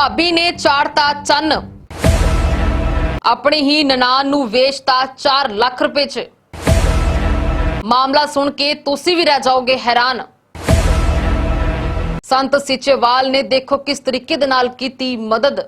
ਭਾਬੀ ਨੇ ਚਾੜਤਾ ਚੰਨ। ਆਪਣੀ ਹੀ ਨਨਾਣ ਨੂੰ ਵੇਚਤਾ 4 ਲੱਖ ਰੁਪਏ 'ਚ। ਮਾਮਲਾ ਸੁਣ ਕੇ ਤੁਸੀਂ ਵੀ ਰਹਿ ਜਾਓਗੇ ਹੈਰਾਨ। ਸੰਤ ਸਿਚੇਵਾਲ ਨੇ ਦੇਖੋ ਕਿਸ ਤਰੀਕੇ ਦੇ ਨਾਲ ਕੀਤੀ ਮਦਦ।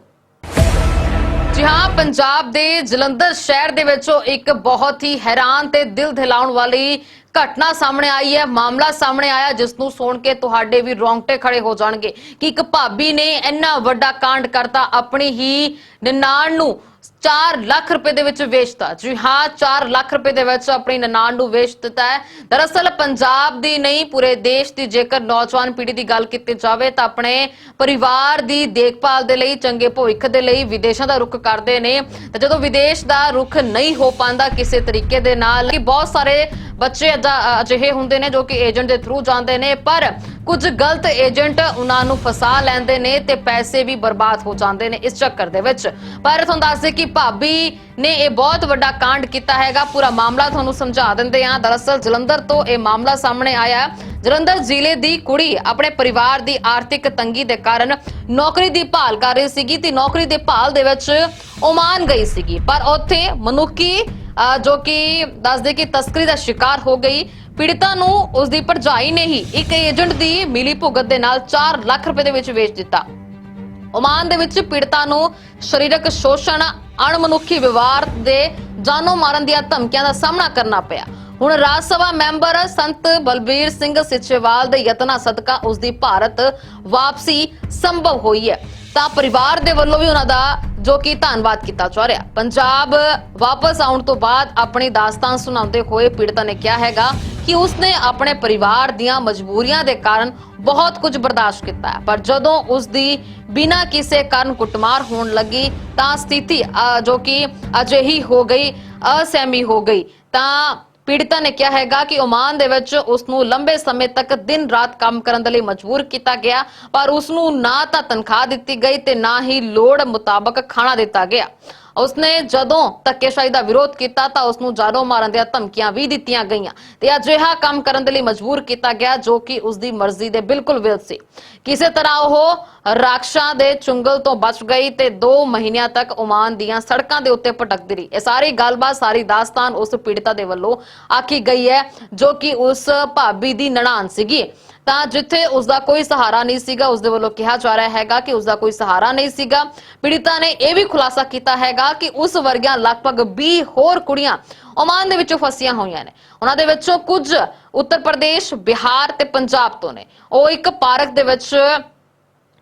ਜੀ ਹਾਂ, ਪੰਜਾਬ ਦੇ ਜਲੰਧਰ ਸ਼ਹਿਰ ਦੇ ਵਿੱਚੋਂ ਇੱਕ ਬਹੁਤ ਹੀ ਹੈਰਾਨ ਤੇ ਦਿਲ ਦਿਲਾਉਣ ਵਾਲੀ ਘਟਨਾ ਸਾਹਮਣੇ ਆਈ ਹੈ, ਮਾਮਲਾ ਸਾਹਮਣੇ ਆਇਆ ਜਿਸ ਨੂੰ ਸੁਣ ਕੇ ਤੁਹਾਡੇ ਵੀ ਰੋਂਗਟੇ ਖੜੇ ਹੋ ਜਾਣਗੇ ਕਿ ਇੱਕ ਭਾਬੀ ਨੇ ਇੰਨਾ ਵੱਡਾ ਕਾਂਡ ਕਰਤਾ, ਆਪਣੀ ਹੀ ਨਨਾਣ ਨੂੰ 4 ਲੱਖ ਰੁਪਏ ਦੇ ਵਿੱਚ ਵੇਚਤਾ। ਜੀ ਹਾਂ 4 ਲੱਖ ਰੁਪਏ ਦੇ ਵਿੱਚ ਆਪਣੀ ਨਨਾਣ ਨੂੰ ਵੇਚ ਦਿੱਤਾ ਹੈ। ਦਰਅਸਲ ਪੰਜਾਬ ਦੀ ਨਹੀਂ, ਪੂਰੇ ਦੇਸ਼ ਦੀ ਜੇਕਰ ਨੌਜਵਾਨ ਪੀੜ੍ਹੀ ਦੀ ਗੱਲ ਕੀਤੀ ਜਾਵੇ ਤਾਂ ਆਪਣੇ ਪਰਿਵਾਰ ਦੀ ਦੇਖਭਾਲ ਦੇ ਲਈ, ਚੰਗੇ ਭਵਿੱਖ ਦੇ ਲਈ ਵਿਦੇਸ਼ਾਂ ਦਾ ਰੁਖ ਕਰਦੇ ਨੇ। ਤੇ ਜਦੋਂ ਵਿਦੇਸ਼ ਦਾ ਰੁਖ ਨਹੀਂ ਹੋ ਪਾਉਂਦਾ ਕਿਸੇ ਤਰੀਕੇ ਦੇ ਨਾਲ ਬਹੁਤ ਸਾਰੇ ਬੱਚੇ ਅਜਾ- ਅਜਿਹੇ ਹੁੰਦੇ ਨੇ ਜੋ ਕਿ ਏਜੰਟ ਦੇ ਥਰੂ ਜਾਂਦੇ ਨੇ, ਪਰ ਕੁਝ ਗਲਤ ਏਜੰਟ ਉਹਨਾਂ ਨੂੰ ਫਸਾ ਲੈਂਦੇ ਨੇ ਤੇ ਪੈਸੇ ਵੀ ਬਰਬਾਦ ਹੋ ਜਾਂਦੇ ਨੇ ਇਸ ਚੱਕਰ ਦੇ ਵਿੱਚ। ਪਰ ਤੁਹਾਨੂੰ ਦੱਸ ਕਿ ਭਾਬੀ ਨੇ ਇਹ ਬਹੁਤ ਵੱਡਾ ਕਾਂਡ ਕੀਤਾ ਹੈਗਾ। ਪੂਰਾ ਮਾਮਲਾ ਤੁਹਾਨੂੰ ਸਮਝਾ ਦਿੰਦੇ ਆ ਦਰਅਸਲ ਜਲੰਧਰ ਤੋਂ ਇਹ ਮਾਮਲਾ ਸਾਹਮਣੇ ਆਇਆ। ਜਲੰਧਰ ਜ਼ਿਲ੍ਹੇ ਦੀ ਕੁੜੀ ਆਪਣੇ ਪਰਿਵਾਰ ਦੀ ਆਰਥਿਕ ਤੰਗੀ ਦੇ ਕਾਰਨ ਨੌਕਰੀ ਦੀ ਭਾਲ ਕਰ ਰਹੀ ਸੀਗੀ ਤੇ ਨੌਕਰੀ ਦੇ ਭਾਲ ਦੇ ਵਿੱਚ ਓਮਾਨ ਗਈ ਸੀਗੀ। ਪਰ ਉੱਥੇ ਮਨੁੱਖੀ ਅਹ, ਜੋ ਕਿ ਦੱਸਦੇ ਕਿ ਤਸਕਰੀ ਦਾ ਸ਼ਿਕਾਰ ਹੋ ਗਈ। ਪੀੜਿਤਾ ਨੂੰ ਉਸ ਦੀ ਭਰਜਾਈ ਨੇ ਹੀ ਇੱਕ ਏਜੰਟ ਦੀ ਮਿਲੀ ਭੁਗਤ ਦੇ ਨਾਲ 4 ਲੱਖ ਰੁਪਏ ਦੇ ਵਿੱਚ ਵੇਚ ਦਿੱਤਾ। ਓਮਾਨ ਦੇ ਵਿੱਚ ਪੀੜਤਾ ਨੂੰ ਸਰੀਰਕ ਸ਼ੋਸ਼ਣ, ਅਣਮਨੁੱਖੀ ਵਿਵਹਾਰ ਦੇ ਜਾਨੋਂ ਮਾਰਨ ਦੀਆਂ ਧਮਕੀਆਂ ਦਾ ਸਾਹਮਣਾ ਕਰਨਾ ਪਿਆ। ਹੁਣ ਰਾਜ ਸਭਾ ਮੈਂਬਰ ਸੰਤ ਬਲਬੀਰ ਸਿੰਘ ਸਿੱਚੇਵਾਲ ਦੇ ਯਤਨਾਂ ਸਦਕਾ ਉਸ ਦੀ ਭਾਰਤ ਵਾਪਸੀ ਸੰਭਵ ਹੋਈ ਹੈ। ਤਾਂ ਪਰਿਵਾਰ ਦੇ ਵੱਲੋਂ ਵੀ ਉਹਨਾਂ ਦਾ ਜੋ ਕਿ ਧੰਨਵਾਦ ਕੀਤਾ ਜਾ ਰਿਹਾ। ਪੰਜਾਬ ਵਾਪਸ ਆਉਣ ਤੋਂ ਬਾਅਦ ਆਪਣੀ ਦਾਸਤਾਨ ਸੁਣਾਉਂਦੇ ਹੋਏ ਪੀੜਤਾ ਨੇ ਕਿਹਾ ਹੈਗਾ ਕਿ ਉਸਨੇ ਆਪਣੇ ਪਰਿਵਾਰ ਦੀਆਂ ਮਜਬੂਰੀਆਂ ਦੇ ਕਾਰਨ ਬਹੁਤ ਕੁਝ ਬਰਦਾਸ਼ਤ ਕੀਤਾ ਹੈ। ਪਰ ਜਦੋਂ ਉਸ ਦੀ ਬਿਨਾਂ ਕਿਸੇ ਕਾਰਨ ਕੁੱਟਮਾਰ ਹੋਣ ਲੱਗੀ, ਤਾਂ ਸਥਿਤੀ ਜੋ ਕਿ ਅਜਿਹੀ ਹੋ ਗਈ, ਅਸਹਿਮੀ ਹੋ ਗਈ। ਤਾਂ ਪੀੜਤਾ ਨੇ ਕਿਹਾ ਹੈਗਾ ਕਿ ਓਮਾਨ ਦੇ ਵਿੱਚ ਉਸ ਨੂੰ ਲੰਬੇ ਸਮੇਂ ਤੱਕ ਦਿਨ ਰਾਤ ਕੰਮ ਕਰਨ ਦੇ ਲਈ ਮਜਬੂਰ ਕੀਤਾ ਗਿਆ, ਪਰ ਉਸ ਨੂੰ ਨਾ ਤਾਂ ਤਨਖਾਹ ਦਿੱਤੀ ਗਈ ਤੇ ਨਾ ਹੀ ਲੋੜ ਮੁਤਾਬਕ ਖਾਣਾ ਦਿੱਤਾ ਗਿਆ। ਉਸਨੇ ਜਦੋਂ ਧੱਕੇਸ਼ਾਹੀ ਦਾ ਵਿਰੋਧ ਕੀਤਾ ਤਾਂ ਉਸ ਨੂੰ ਜਾਨੋਂ ਮਾਰਨ ਦੀਆਂ ਧਮਕੀਆਂ ਵੀ ਦਿੱਤੀਆਂ ਗਈਆਂ ਤੇ ਅਜਿਹਾ ਕੰਮ ਕਰਨ ਦੇ ਲਈ ਮਜਬੂਰ ਕੀਤਾ ਗਿਆ ਜੋ ਕਿ ਉਸ ਦੀ ਮਰਜ਼ੀ ਦੇ ਬਿਲਕੁਲ ਵਿਰੁੱਧ ਸੀ। ਕਿਸੇ ਤਰ੍ਹਾਂ ਉਹ ਰਾਖਸ਼ਾਂ ਦੇ ਚੁੰਗਲ ਤੋਂ ਬਚ ਗਈ ਤੇ 2 ਮਹੀਨਿਆਂ ਤੱਕ ਓਮਾਨ ਦੀਆਂ ਸੜਕਾਂ ਦੇ ਉੱਤੇ ਭਟਕਦੀ ਰਹੀ। ਇਹ ਸਾਰੀ ਗੱਲਬਾਤ ਸਾਰੀ ਦਾਸਤਾਨ ਉਸ ਪੀੜਤਾ ਦੇ ਵੱਲੋਂ ਆਖੀ ਗਈ ਹੈ ਜੋ ਕਿ ਉਸ ਭਾਬੀ ਦੀ ਨਣਾਨ ਸੀਗੀ। ਤਾਂ ਜਿੱਥੇ ਉਸ ਦਾ ਕੋਈ ਸਹਾਰਾ ਨਹੀਂ ਸੀਗਾ ਉਸ ਦੇ ਵੱਲੋਂ ਕਿਹਾ ਜਾ ਰਿਹਾ ਹੈਗਾ ਕਿ ਉਸ ਦਾ ਕੋਈ ਸਹਾਰਾ ਨਹੀਂ ਸੀਗਾ। ਪੀੜਿਤਾ ਨੇ ਇਹ ਵੀ ਖੁਲਾਸਾ ਕੀਤਾ ਹੈਗਾ ਕਿ ਉਸ ਵਰਗੀਆਂ ਲਗਭਗ 20 ਹੋਰ ਕੁੜੀਆਂ ਓਮਾਨ ਦੇ ਵਿੱਚੋਂ ਫਸੀਆਂ ਹੋਈਆਂ ਨੇ। ਉਹਨਾਂ ਦੇ ਵਿੱਚੋਂ ਕੁਝ ਉੱਤਰ ਪ੍ਰਦੇਸ਼, ਬਿਹਾਰ ਤੇ ਪੰਜਾਬ ਤੋਂ ਨੇ। ਉਹ ਇੱਕ ਪਾਰਕ ਦੇ ਵਿੱਚ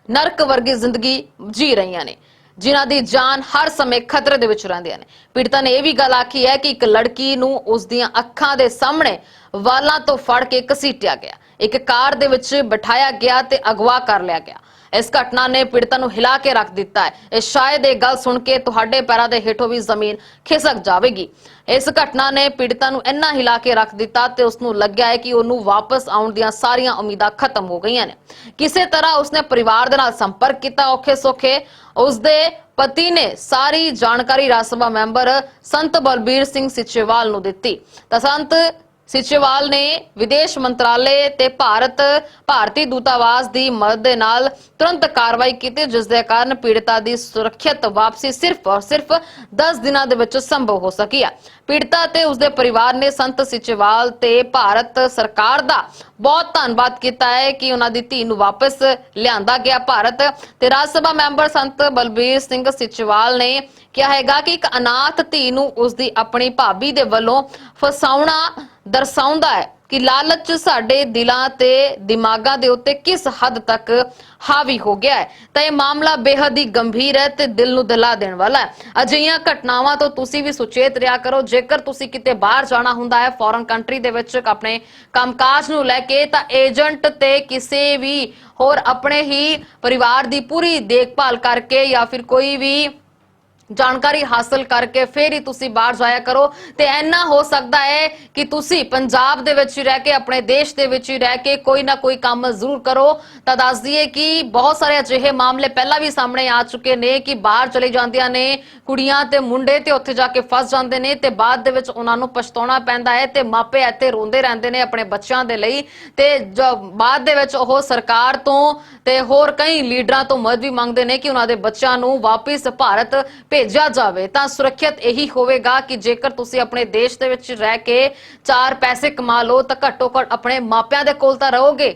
ਨਰਕ ਵਰਗੀ ਜ਼ਿੰਦਗੀ ਜੀ ਰਹੀਆਂ ਨੇ, ਜਿਨ੍ਹਾਂ ਦੀ ਜਾਨ ਹਰ ਸਮੇਂ ਖਤਰੇ ਦੇ ਵਿੱਚ ਰਹਿੰਦੀਆਂ ਨੇ। ਪੀੜਤਾ ਨੇ ਇਹ ਵੀ ਗੱਲ ਆਖੀ ਹੈ ਕਿ ਇੱਕ ਲੜਕੀ ਨੂੰ ਉਸ ਦੀਆਂ ਅੱਖਾਂ ਦੇ ਸਾਹਮਣੇ ਵਾਲਾਂ ਤੋਂ ਫੜ ਕੇ ਘਸੀਟਿਆ ਗਿਆ। ਇੱਕ ਕਾਰ ਦੇ ਵਿੱਚ ਬਿਠਾਇਆ ਗਿਆ ਤੇ ਅਗਵਾ ਕਰ ਲਿਆ ਗਿਆ। ਇਸ ਘਟਨਾ ਨੇ ਪੀੜਤਾ ਨੂੰ ਹਿਲਾ ਕੇ ਰੱਖ ਦਿੱਤਾ ਹੈ। ਇਹ ਸ਼ਾਇਦ ਇਹ ਗੱਲ ਸੁਣ ਕੇ ਤੁਹਾਡੇ ਪੈਰਾਂ ਦੇ ਹੇਠੋਂ ਵੀ ਜ਼ਮੀਨ ਖਿਸਕ ਜਾਵੇਗੀ। ਇਸ ਘਟਨਾ ਨੇ ਪੀੜਤਾ ਨੂੰ ਇੰਨਾ ਹਿਲਾ ਕੇ ਰੱਖ ਦਿੱਤਾ ਤੇ ਉਸ ਨੂੰ ਲੱਗਿਆ ਹੈ ਕਿ ਉਹਨੂੰ ਵਾਪਸ ਆਉਣ ਦੀਆਂ ਸਾਰੀਆਂ ਉਮੀਦਾਂ ਖਤਮ ਹੋ ਗਈਆਂ ਨੇ। ਕਿਸੇ ਤਰ੍ਹਾਂ ਉਸਨੇ ਪਰਿਵਾਰ ਦੇ ਨਾਲ ਸੰਪਰਕ ਕੀਤਾ ਔਖੇ ਸੌਖੇ ਉਸਦੇ ਪਤੀ ਨੇ ਸਾਰੀ ਜਾਣਕਾਰੀ ਰਾਜ ਸਭਾ ਮੈਂਬਰ ਸੰਤ ਬਲਬੀਰ ਸਿੰਘ ਸਿਚੇਵਾਲ ਨੂੰ ਦਿੱਤੀ। ਤਾਂ ਸੰਤ ਸਿਚੇਵਾਲ ਨੇ ਵਿਦੇਸ਼ ਮੰਤਰਾਲੇ ਤੇ ਭਾਰਤ ਭਾਰਤੀ ਦੂਤਾਵਾਸ ਦੀ ਮਦਦ ਦੇ ਨਾਲ ਤੁਰੰਤ ਕਾਰਵਾਈ ਕੀਤੀ, ਜਿਸ ਦੇ ਕਾਰਨ ਪੀੜਤਾ ਦੀ ਸੁਰੱਖਿਅਤ ਵਾਪਸੀ ਸਿਰਫ ਔਰ ਸਿਰਫ 10 ਦਿਨਾਂ ਦੇ ਵਿੱਚ ਸੰਭਵ ਹੋ ਸਕੀ ਹੈ ਪੀੜਤਾ ਤੇ ਉਸਦੇ ਪਰਿਵਾਰ ਨੇ ਸੰਤ ਸਿਚੇਵਾਲ ਤੇ ਭਾਰਤ ਸਰਕਾਰ ਦਾ ਬਹੁਤ ਧੰਨਵਾਦ ਕੀਤਾ ਹੈ ਕਿ ਉਹਨਾਂ ਦੀ ਧੀ ਨੂੰ ਵਾਪਸ ਲਿਆਂਦਾ ਗਿਆ ਭਾਰਤ ਤੇ ਰਾਜ ਸਭਾ ਮੈਂਬਰ ਸੰਤ ਬਲਬੀਰ ਸਿੰਘ ਸਿਚੇਵਾਲ ਨੇ ਕਿਹਾ ਹੈਗਾ ਕਿ ਇੱਕ ਅਨਾਥ ਧੀ ਨੂੰ ਉਸਦੀ ਆਪਣੀ ਭਾਬੀ ਦੇ ਵੱਲੋਂ ਫਸਾਉਣਾ ਦਰਸਾਉਂਦਾ ਹੈ ਕਿ ਲਾਲਚ ਸਾਡੇ ਦਿਲਾਂ ਤੇ ਦਿਮਾਗਾਂ ਦੇ ਉੱਤੇ ਕਿਸ ਹੱਦ ਤੱਕ ਹਾਵੀ ਹੋ ਗਿਆ ਹੈ। ਤਾਂ ਇਹ ਮਾਮਲਾ ਬੇहद ਹੀ ਗੰਭੀਰ ਹੈ ਤੇ ਦਿਲ ਨੂੰ ਦਲਾ ਦੇਣ ਵਾਲਾ ਹੈ। ਅਜਿਹੀਆਂ ਘਟਨਾਵਾਂ ਤੋਂ ਤੁਸੀਂ ਵੀ ਸੁਚੇਤ ਰਿਹਾ ਕਰੋ। ਜੇਕਰ ਤੁਸੀਂ ਕਿਤੇ ਬਾਹਰ ਜਾਣਾ ਹੁੰਦਾ ਹੈ ਫੋਰਨ ਕੰਟਰੀ ਦੇ ਵਿੱਚ ਆਪਣੇ ਕੰਮਕਾਜ ਨੂੰ ਲੈ ਕੇ, ਤਾਂ ਏਜੰਟ ਤੇ ਕਿਸੇ ਵੀ ਹੋਰ ਆਪਣੇ ਹੀ ਪਰਿਵਾਰ ਦੀ ਪੂਰੀ ਦੇਖਭਾਲ ਕਰਕੇ ਜਾਂ ਫਿਰ ਕੋਈ ਵੀ ਜਾਣਕਾਰੀ ਹਾਸਲ ਕਰਕੇ ਫਿਰ ਹੀ ਤੁਸੀਂ ਬਾਹਰ ਜਾਇਆ ਕਰੋ। ਤੇ ਐਨਾ ਹੋ ਸਕਦਾ ਹੈ ਕਿ ਤੁਸੀਂ ਪੰਜਾਬ ਦੇ ਵਿੱਚ ਹੀ ਰਹਿ ਕੇ, ਆਪਣੇ ਦੇਸ਼ ਦੇ ਵਿੱਚ ਹੀ ਰਹਿ ਕੇ ਕੋਈ ਨਾ ਕੋਈ ਕੰਮ ਜ਼ਰੂਰ ਕਰੋ। ਤਾਂ ਦੱਸ ਦਈਏ ਕਿ ਬਹੁਤ ਸਾਰੇ ਅਜਿਹੇ ਮਾਮਲੇ ਪਹਿਲਾਂ ਵੀ ਸਾਹਮਣੇ ਆ ਚੁੱਕੇ ਨੇ ਕਿ ਬਾਹਰ ਚਲੇ ਜਾਂਦੀਆਂ ਨੇ ਕੁੜੀਆਂ ਤੇ ਮੁੰਡੇ ਤੇ ਉੱਥੇ ਜਾ ਕੇ ਫਸ ਜਾਂਦੇ ਨੇ ਤੇ ਬਾਅਦ ਦੇ ਵਿੱਚ ਉਹਨਾਂ ਨੂੰ ਪਛਤਾਉਣਾ ਪੈਂਦਾ ਹੈ ਤੇ ਮਾਪੇ ਇੱਥੇ ਰੋਂਦੇ ਰਹਿੰਦੇ ਨੇ ਆਪਣੇ ਬੱਚਿਆਂ ਦੇ ਲਈ। ਤੇ ਬਾਅਦ ਦੇ ਵਿੱਚ ਉਹ ਸਰਕਾਰ ਤੋਂ ਤੇ ਹੋਰ ਕਈ ਲੀਡਰਾਂ ਤੋਂ ਮਦਦ ਵੀ ਮੰਗਦੇ ਨੇ ਕਿ ਉਹਨਾਂ ਦੇ ਬੱਚਿਆਂ ਨੂੰ ਵਾਪਿਸ ਭਾਰਤ ਭੇਜਿਆ ਜਾਵੇ ਤਾਂ ਸੁਰੱਖਿਅਤ ਇਹੀ ਹੋਵੇਗਾ ਕਿ ਜੇਕਰ ਤੁਸੀਂ ਆਪਣੇ ਦੇਸ਼ ਦੇ ਵਿੱਚ ਰਹਿ ਕੇ ਚਾਰ ਪੈਸੇ ਕਮਾ ਲਓ ਤਾਂ ਘੱਟੋ ਘੱਟ ਆਪਣੇ ਮਾਪਿਆਂ ਦੇ ਕੋਲ ਤਾਂ ਰਹੋਗੇ।